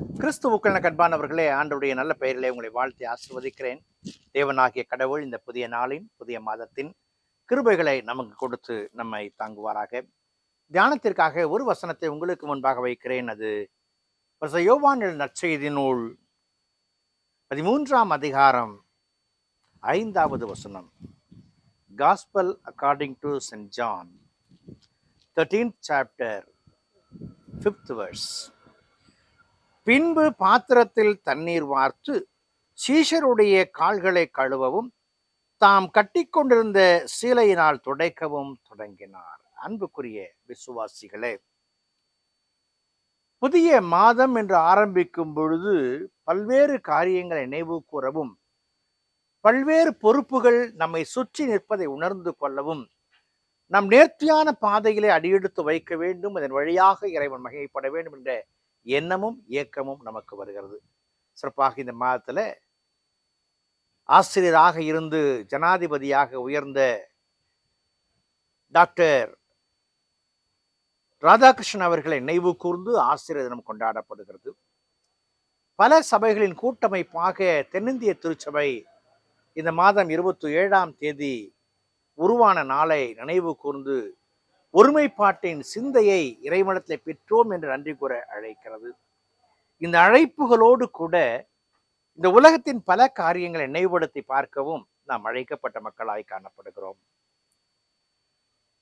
கிறிஸ்துவுக்கள் கண்பானவர்களே ஆண்டவுடைய நல்ல பெயரிலே உங்களை வாழ்த்தி ஆசிர்வதிக்கிறேன். தேவனாகிய கடவுள் இந்த புதிய நாளின் புதிய மாதத்தின் கிருபைகளை நமக்கு கொடுத்து நம்மை தாங்குவாராக. தியானத்திற்காக ஒரு வசனத்தை உங்களுக்கு முன்பாக வைக்கிறேன். அது பரிசுத்த யோவானில் நற்செய்தி நூல் பதிமூன்றாம் அதிகாரம் ஐந்தாவது வசனம். Gospel according to saint John thirteenth chapter fifth verse பின்பு பாத்திரத்தில் தண்ணீர் வார்த்து சீஷருடைய கால்களை கழுவவும் தாம் கட்டிக்கொண்டிருந்த சீலையினால் துடைக்கவும் தொடங்கினார். அன்புக்குரிய விசுவாசிகளே புதிய மாதம் என்று ஆரம்பிக்கும் பொழுது பல்வேறு காரியங்களை நினைவு கூறவும் பல்வேறு பொறுப்புகள் நம்மை சுற்றி நிற்பதை உணர்ந்து கொள்ளவும் நம் நேர்த்தியான பாதைகளை அடியெடுத்து வைக்க வேண்டும் அதன் வழியாக இறைவன் மகிமைப்பட வேண்டும் என்ற எண்ணமும் இயக்கமும் நமக்கு வருகிறது. சிறப்பாக இந்த மாதத்துல ஆசிரியராக இருந்து ஜனாதிபதியாக உயர்ந்த டாக்டர் ராதாகிருஷ்ணன் அவர்களை நினைவு கூர்ந்து ஆசிரியர் தினம் கொண்டாடப்படுகிறது. பல சபைகளின் கூட்டமைப்பாக தென்னிந்திய திருச்சபை இந்த மாதம் இருபத்தி ஏழாம் தேதி உருவான நாளை நினைவு கூர்ந்து ஒருமைப்பாட்டின் சிந்தையை இறைவனத்தை பெற்றோம் என்று நன்றி கூற அழைக்கிறது. இந்த அழைப்புகளோடு கூட இந்த உலகத்தின் பல காரியங்களை நினைவுபடுத்தி பார்க்கவும் நாம் அழைக்கப்பட்ட மக்களாய் காணப்படுகிறோம்.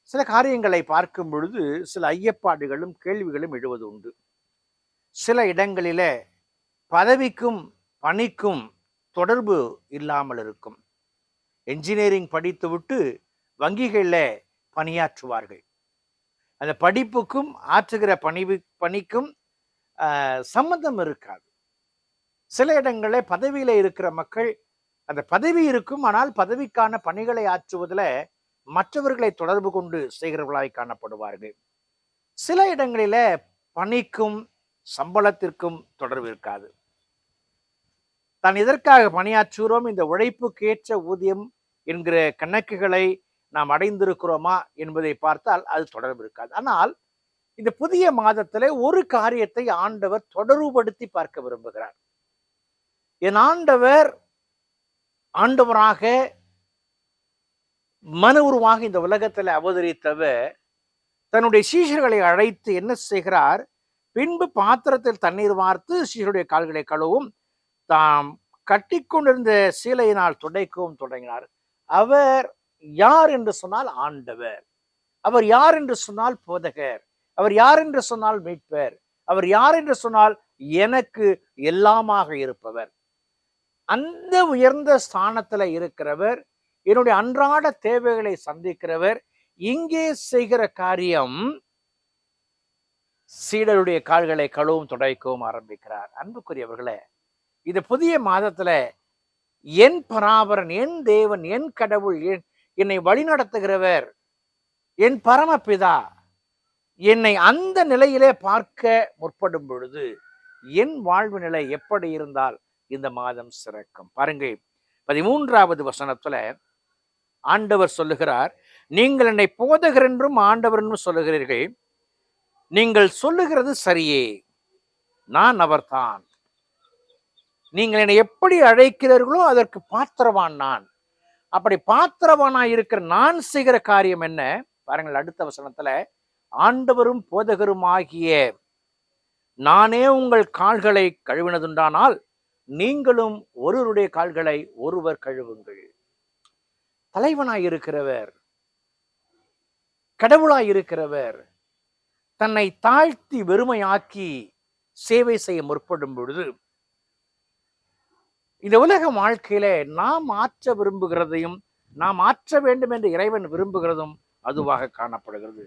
சில காரியங்களை பார்க்கும் பொழுது சில ஐயப்பாடுகளும் கேள்விகளும் எழுவது உண்டு. சில இடங்களில பதவிக்கும் பணிக்கும் தொடர்பு இல்லாமல் இருக்கும். என்ஜினியரிங் படித்துவிட்டு வங்கிகளில் பணியாற்றுவார்கள். அந்த படிப்புக்கும் ஆற்றுகிற பணிவு பணிக்கும் சம்மந்தம் இருக்காது. சில இடங்களில் பதவியில் இருக்கிற மக்கள் அந்த பதவி இருக்கும் ஆனால் பதவிக்கான பணிகளை ஆற்றுவதில் மற்றவர்களை தொடர்பு கொண்டு செய்கிறவர்களாய் காணப்படுவார்கள். சில இடங்களில பணிக்கும் சம்பளத்திற்கும் தொடர்பு இருக்காது. தான் இதற்காக பணியாற்றுகிறோம்? இந்த உழைப்புக்கேற்ற ஊதியம் என்கிற கணக்குகளை நாம் அடைந்திருக்கிறோமா என்பதை பார்த்தால் அது தொடர்பு இருக்காது. ஆனால் இந்த புதிய மாதத்துல ஒரு காரியத்தை ஆண்டவர் தொடர்புபடுத்தி பார்க்க விரும்புகிறார். என் ஆண்டவர் ஆண்டவராக மன உருவாக இந்த உலகத்தில் அவதரித்தவர் தன்னுடைய சீஷர்களை அழைத்து என்ன செய்கிறார்? பின்பு பாத்திரத்தில் தண்ணீர் வார்த்து சீஷருடைய கால்களை கழுவும் தாம் கட்டிக்கொண்டிருந்த சீலையினால் துடைக்கவும் தொடங்கினார். அவர் யார் என்று சொன்னால் ஆண்டவர். அவர் யார் என்று சொன்னால் போதகர். அவர் யார் என்று சொன்னால் மீட்பர். அவர் யார் என்று சொன்னால் எனக்கு எல்லாமாக இருப்பவர். அந்த உயர்ந்த ஸ்தானத்துல இருக்கிறவர் என்னுடைய அன்றாட தேவைகளை சந்திக்கிறவர் இங்கே செய்கிற காரியம் சீடருடைய கால்களை கழுவும் துடைக்கவும் ஆரம்பிக்கிறார். அன்புக்குரியவர்களே இது புதிய மாதத்துல என் பராபரன் என் தேவன் என் கடவுள் என் என்னை வழிநடத்துகிறவர். என் பரமபிதா. என்னை அந்த நிலையிலே பார்க்க முற்படும் பொழுது என் வாழ்வு நிலை எப்படி இருந்தால் இந்த மாதம் சிறக்கும். பாருங்கள் பதிமூன்றாவது வசனத்துல ஆண்டவர் சொல்லுகிறார் நீங்கள் என்னை போதகர் என்றும் ஆண்டவர் என்றும் சொல்லுகிறீர்கள். நீங்கள் சொல்லுகிறது சரியே. நான் அவர்தான். நீங்கள் என்னை எப்படி அழைக்கிறீர்களோ அதற்கு பாத்திரவான் நான். அப்படி பாத்திரவானா இருக்கிற நான் செய்கிற காரியம் என்ன? பாருங்கள் அடுத்த வசனத்துல ஆண்டவரும் போதகரும் ஆகிய நானே உங்கள் கால்களை கழுவினதுண்டானால் நீங்களும் ஒருவருடைய கால்களை ஒருவர் கழுவுங்கள். தலைவனாய் இருக்கிறவர் கடவுளாய் இருக்கிறவர் தன்னை தாழ்த்தி வெறுமையாக்கி சேவை செய்ய முற்படும் பொழுது இந்த உலக வாழ்க்கையில நாம் ஆற்ற விரும்புகிறதையும் நாம் ஆற்ற வேண்டும் என்று இறைவன் விரும்புகிறதும் அதுவாக காணப்படுகிறது.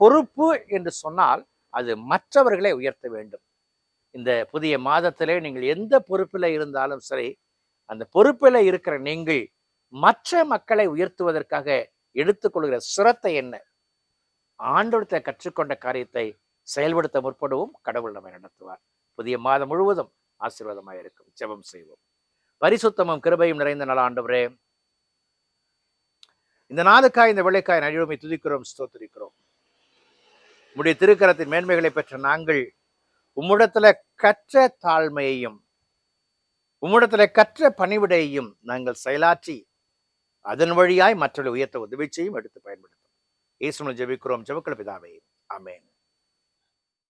பொறுப்பு என்று சொன்னால் அது மற்றவர்களை உயர்த்த வேண்டும். இந்த புதிய மாதத்திலே நீங்கள் எந்த பொறுப்பில் இருந்தாலும் சரி அந்த பொறுப்பில் இருக்கிற நீங்கள் மற்ற மக்களை உயர்த்துவதற்காக எடுத்துக்கொள்கிற சிரத்தை என்ன? ஆண்டோடத்தை கற்றுக்கொண்ட காரியத்தை செயல்படுத்த முற்படுவோம் கடவுள் நம்மை நடத்துவார். புதிய மாதம் முழுவதும் ஆசீர்வாதமாக இருக்கும். ஜெபம் செய்வோம். பரிசுத்தமும் கிருபையும் நிறைந்த நல ஆண்டவரே. இந்த நாளுக்காய் இந்த வெள்ளைக்காய் நடிவுமை துதிக்கிறோம் ஸ்தோத்திரிக்கிறோம். உடைய திருக்கரத்தின் மேன்மைகளை பெற்ற நாங்கள் உம்மிடத்துல கற்ற தாழ்மையையும் உம்மிடத்துல கற்ற பணிவிடையையும் நாங்கள் செயலாற்றி அதன் வழியாய் மற்றொரு உயர்த்த உதவி செய்யும் எடுத்து பயன்படுத்தும் ஈஸ்வரன் ஜெபிக்கிறோம். ஜெபக்கல பிதாவே. அமேன்